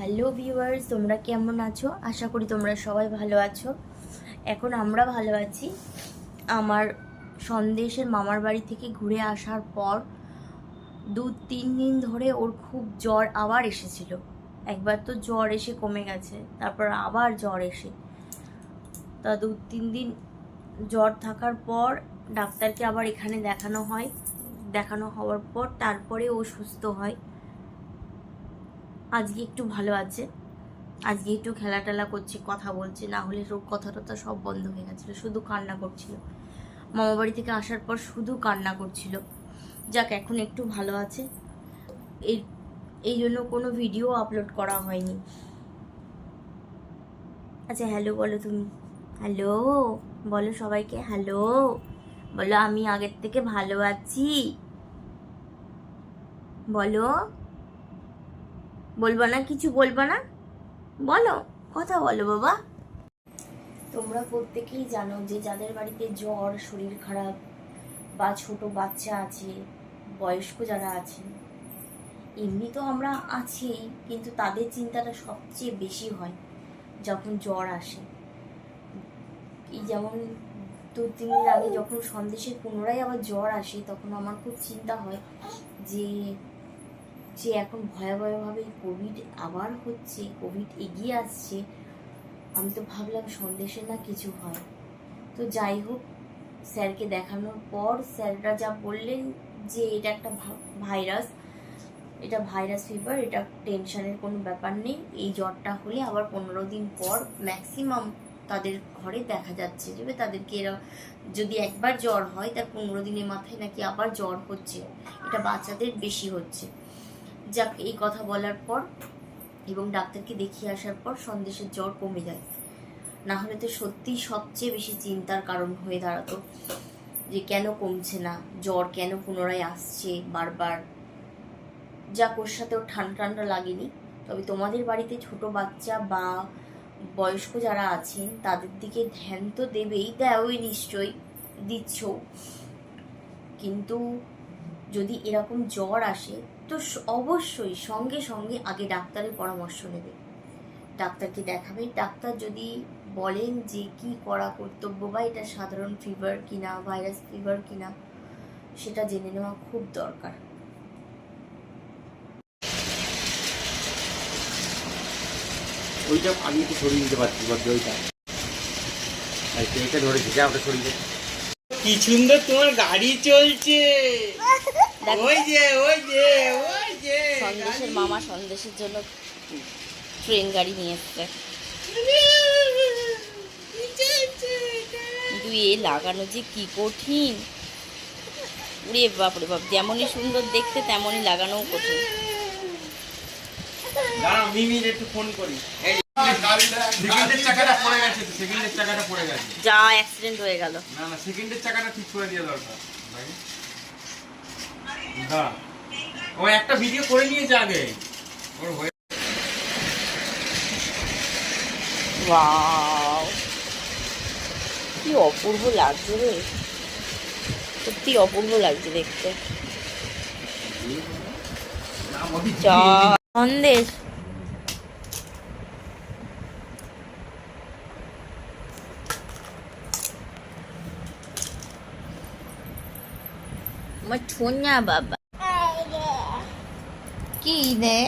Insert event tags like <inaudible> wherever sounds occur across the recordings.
Hello viewers, তোমরা কেমন আছো? আশা করি তোমরা সবাই ভালো আছো। এখন আমরা ভালো আছি। আমার সন্দেশের মামার বাড়ি থেকে ঘুরে আসার পর দু তিন দিন ধরে ওর খুব জ্বর আবার এসেছিল। একবার তো জ্বর এসে কমে গেছে, তারপর আবার জ্বর এসে। তা দু তিন দিন জ্বর থাকার পর ডাক্তারকে আবার এখানে দেখানো হয়। দেখানো হওয়ার পর তারপরে ও সুস্থ হয়। আজকে একটু ভালো আছে। আজকে একটু খেলা টেলা করছে, কথা বলছে, না হলে রোগ কথা টথা সব বন্ধ হয়ে গেছিল, শুধু কান্না করছিল। মামা বাড়ি থেকে আসার পর শুধু কান্না করছিল। যাক, এখন একটু ভালো আছে। এর এই জন্য কোনো ভিডিও আপলোড করা হয়নি। আচ্ছা হ্যালো বলো তুমি। হ্যালো বলো সবাইকে হ্যালো বলো আমি আগের থেকে ভালো আছি। বলো। বলবা না, কিছু বলবা না? বলো, কথা বলো বাবা। তোমরা প্রত্যেকেই জানো যে যাদের বাড়িতে জ্বর, শরীর খারাপ বা ছোট বাচ্চা আছে, বয়স্ক যারা আছেন এমনি তো আমরা আছি, কিন্তু তাদের চিন্তাটা সবচেয়ে বেশি হয় যখন জ্বর আসে। এই যেমন দু, তিন দিন আগে যখন সন্দেশে পুনরায় আবার জ্বর আসে, তখন আমার খুব চিন্তা হয় যে যে এখন ভয়াবহভাবে কোভিড আবার হচ্ছে কোভিড এগিয়ে আসছে, আমি তো ভাবলাম সন্দেশে না কিছু হয়। তো যাই হোক, স্যারকে দেখানোর পর স্যাররা যা বললেন যে এটা একটা ভাইরাস, এটা ভাইরাস ফিভার এটা টেনশনের কোনো ব্যাপার নেই। এই জ্বরটা হলে আবার পনেরো দিন পর ম্যাক্সিমাম তাদের ঘরে দেখা যাচ্ছে যে, তাদেরকে এরা যদি একবার জ্বর হয়, তার পনেরো দিনের মাথায় নাকি আবার জ্বর হচ্ছে। এটা বাচ্চাদের বেশি হচ্ছে। যাক, এই কথা বলার পর এবং ডাক্তারকে দেখিয়ে আসার পর সন্দেশের জ্বর কমে যায়। না হলে তো সত্যি সবচেয়ে বেশি চিন্তার কারণ হয়ে দাঁড়াতো যে কেন কমছে না, জ্বর কেন পুনরায় আসছে বারবার। যাক, ওর সাথেও ঠান্ডা ঠান্ডা লাগেনি। তবে তোমাদের বাড়িতে ছোট বাচ্চা বা বয়স্ক যারা আছেন, তাদের দিকে ধ্যান তো দেবেই। দেওই নিশ্চয়ই দিচ্ছ। কিন্তু যদি এরকম জ্বর আসে তো অবশ্যই সঙ্গে সঙ্গে আগে ডাক্তারের পরামর্শ নেবে ডাক্তারকে দেখাবে ডাক্তার যদি বলেন যে কি করা কর্তব্য বা এটা সাধারণ ফিভার কিনা ভাইরাস ফিভার কিনা সেটা জেনে নেওয়া খুব দরকার ওইটা আমি একটু সরিয়ে দিতে পারছি বদ্ধ ওইটা আর ধরেছি যা ওটা সরিয়ে। কি সুন্দর তোমার গাড়ি চলছে। <laughs> ওই যে ওই যে ওই যে সন্দেশের মামা সন্দেশের জন্য ট্রেন গাড়ি নিয়ে এসছে। এ লাগানো যে কি কঠিন। উরে বাপরে বাপ যেমনই সুন্দর দেখতে তেমনই লাগানোও কঠিন। দাঁড়াও মিমির একটু ফোন করি। সেকেন্ডের চাকাটা পড়ে গেছে সেকেন্ডের চাকাটা পড়ে গেছে। যা অ্যাক্সিডেন্ট হয়ে গেল। না না সেকেন্ডের চাকাটা ঠিক করে দেওয়া দরকার ভাই ও একটা ভিডিও করে নিয়েছে আগে। ওর হয়ে কি অপূর্ব লাগছে রে। সত্যি অপূর্ব লাগছে দেখতে। চা সন্দেশ আমার ছোঁয়া বাবা। কি রে?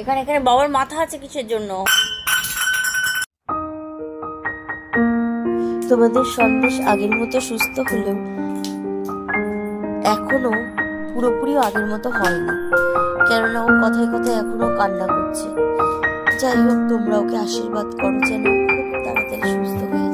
এখানে এখানে বাবার মাথা আছে কিসের জন্য? তোমাদের সন্দেশ আগের মতো সুস্থ হলেও এখনও পুরোপুরি আগের মতো হয়নি। কেননা ও কথায় কথায় এখনও কান্না করছে। যাই হোক, তোমরা ওকে আশীর্বাদ করো যেন খুব তাড়াতাড়ি সুস্থ হয়ে